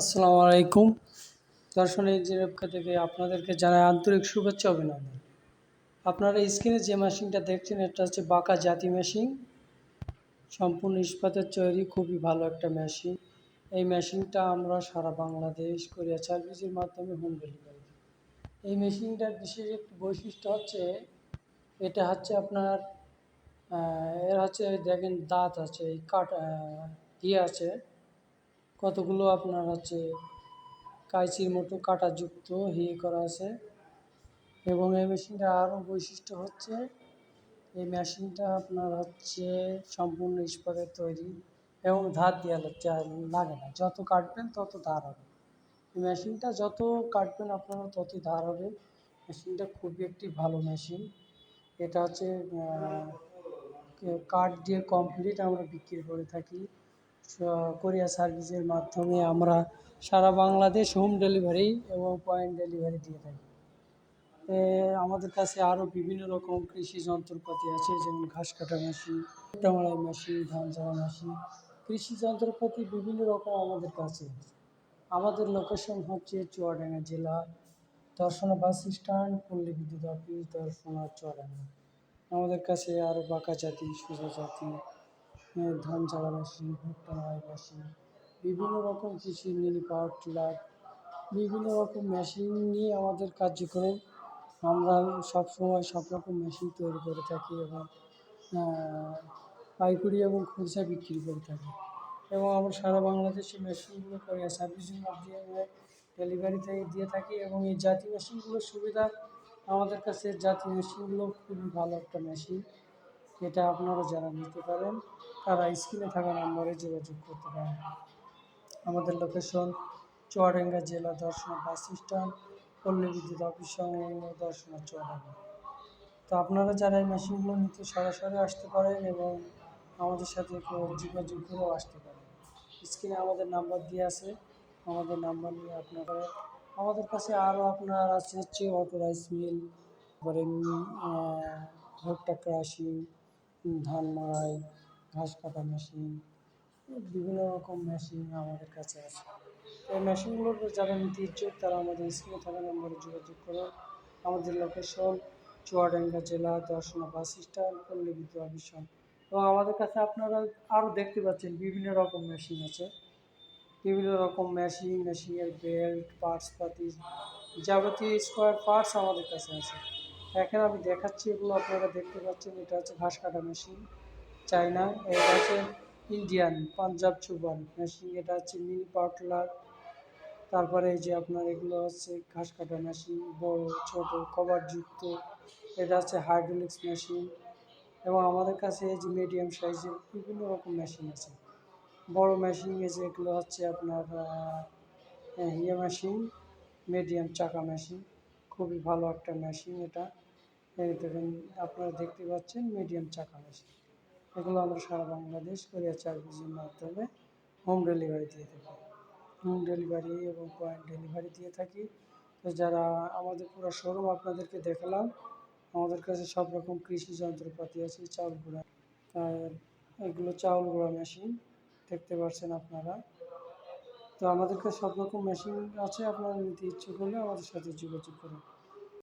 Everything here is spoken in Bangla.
আসসালামু আলাইকুম। দর্শন ইঞ্জিনিয়ার থেকে আপনাদেরকে জানাই আন্তরিক শুভেচ্ছা অভিনন্দন। আপনারা স্ক্রিনে যে মেশিনটা দেখছেন, এটা হচ্ছে বাঁকা জাতি মেশিন। সম্পূর্ণ ইস্পাতের তৈরি, খুবই ভালো একটা মেশিন। এই মেশিনটা আমরা সারা বাংলাদেশ, কোরিয়া সার্ভিসের মাধ্যমে হোম ডেলিভারি এই মেশিনটার বিশেষ একটি বৈশিষ্ট্য হচ্ছে, এটা হচ্ছে আপনার এর হচ্ছে, দেখেন দাঁত আছে কাট ইয়ে আছে। কতগুলো আপনার হচ্ছে কাঁচির মতো কাঁটাযুক্ত হিয়ে করা আছে? এবং এই মেশিনটা আরও বৈশিষ্ট্য হচ্ছে, এই মেশিনটা আপনার হচ্ছে সম্পূর্ণ ইস্পাতের তৈরি এবং ধার দেওয়া লাগে না। যত কাটবেন তত ধার হবে। এই মেশিনটা যত কাটবেন আপনারা ততই ধার হবে। মেশিনটা খুবই একটি ভালো মেশিন। এটা হচ্ছে কাঠ দিয়ে কমপ্লিট আমরা বিক্রি করে থাকি। কোরিয়া সার্ভিসের মাধ্যমে আমরা সারা বাংলাদেশ হোম ডেলিভারি এবং পয়েন্ট ডেলিভারি দিয়ে থাকি। আমাদের কাছে আরও বিভিন্ন রকম কৃষি যন্ত্রপাতি আছে, যেমন ঘাস কাটা মেশিন টামাড়াই মেশিন ধান ঝাড়া মেশিন কৃষি যন্ত্রপাতি বিভিন্ন রকম আমাদের কাছে আমাদের লোকেশন হচ্ছে চুয়াডাঙ্গা জেলা, দর্শনা বাস স্ট্যান্ড পল্লী বিদ্যুৎ অফিস দর্শনা চুয়াডাঙ্গা। আমাদের কাছে আরও বাঁকা জাতি, সোজা জাতি ধান ঝাড়া মেশিন ভুট্টা মারাই মেশিন বিভিন্ন রকম কৃষি মিনি পাওয়ার টিলার, বিভিন্ন রকম মেশিন নিয়ে আমাদের কার্যক্রম। আমরা সব সময় সব রকম মেশিন তৈরি করে থাকি এবং পাইকারি এবং খুচরা বিক্রি করে থাকি। এবং আমরা সারা বাংলাদেশে মেশিনগুলো করে সার্ভিসিং মাধ্যমে ডেলিভারি দিয়ে থাকি এবং এই জাতি মেশিনগুলোর সুবিধা আমাদের কাছে জাতি মেশিনগুলো খুবই ভালো একটা মেশিন। এটা আপনারা যারা নিতে পারেন, তারা স্ক্রিনে থাকা নম্বরে যোগাযোগ করতে পারেন। আমাদের লোকেশন চুয়াডাঙ্গা জেলা দর্শনা বাস স্ট্যান্ড, পল্লী বিদ্যুৎ অফিস সংলগ্ন দর্শনা চুয়াডাঙ্গা। তো আপনারা যারা এই মেশিনগুলো নিতে সরাসরি আসতে পারেন এবং আমাদের সাথে যোগাযোগ করেও আসতে পারেন। স্ক্রিনে আমাদের নাম্বার দিয়ে আছে, আমাদের নাম্বার নিয়ে আপনারা, আমাদের কাছে আরও আপনার আছে হচ্ছে অটো রাইস মিল, তারপরে ভুট্টা ক্রাশিং ধান মাড়াই, ঘাস কাটা মেশিন বিভিন্ন রকম মেশিন আমাদের কাছে আছে। এই মেশিনগুলোর যারা নিতে ইচ্ছুক তারা আমাদের স্ক্রিনে থাকা নম্বরে যোগাযোগ করুন আমাদের লোকেশন চুয়াডাঙ্গা জেলা, দর্শনা বাস স্ট্যান্ড পল্লী বিদ্যুৎ অফিসন এবং আমাদের কাছে আপনারা আরও দেখতে পাচ্ছেন বিভিন্ন রকম মেশিন আছে। বিভিন্ন রকম মেশিন মেশিনের বেল্ট পার্টস পাতি যাবতীয় স্কোয়ার পার্টস আমাদের কাছে আছে। এখানে আমি দেখাচ্ছি এগুলো আপনারা দেখতে পাচ্ছেন, এটা হচ্ছে ঘাস কাটা মেশিন চায়না, এটা হচ্ছে ইন্ডিয়ান পাঞ্জাব চুবান মেশিন এটা হচ্ছে মিনি পাউটলার তারপরে এই যে আপনার এগুলো হচ্ছে ঘাস কাটা মেশিন বড়, ছোট, কভারযুক্ত, এটা হচ্ছে হাইড্রোলিক্স মেশিন এবং আমাদের কাছে এই যে মিডিয়াম সাইজের বিভিন্ন রকম মেশিন আছে। বড় মেশিন এই যে এগুলো হচ্ছে আপনার ইয়ে মেশিন মিডিয়াম চাকা মেশিন খুবই ভালো একটা মেশিন এটা। এই দেখেন, আপনারা দেখতে পাচ্ছেন মিডিয়াম চাকা মেশিন এগুলো আমরা সারা বাংলাদেশ কোরিয়া সার্ভিসের মাধ্যমে হোম ডেলিভারি দিয়ে থাকি। হোম ডেলিভারি এবং পয়েন্ট ডেলিভারি দিয়ে থাকি। তো যারা আমাদের পুরো শোরুম আপনাদেরকে দেখালাম, আমাদের কাছে সব রকম কৃষি যন্ত্রপাতি আছে, চাউল গুঁড়া। আর এগুলো চাউল গুঁড়া মেশিন দেখতে পাচ্ছেন আপনারা। তো আমাদের কাছে সব রকম মেশিন আছে, আপনারা নিতে ইচ্ছুক হলে আমাদের সাথে যোগাযোগ করুন।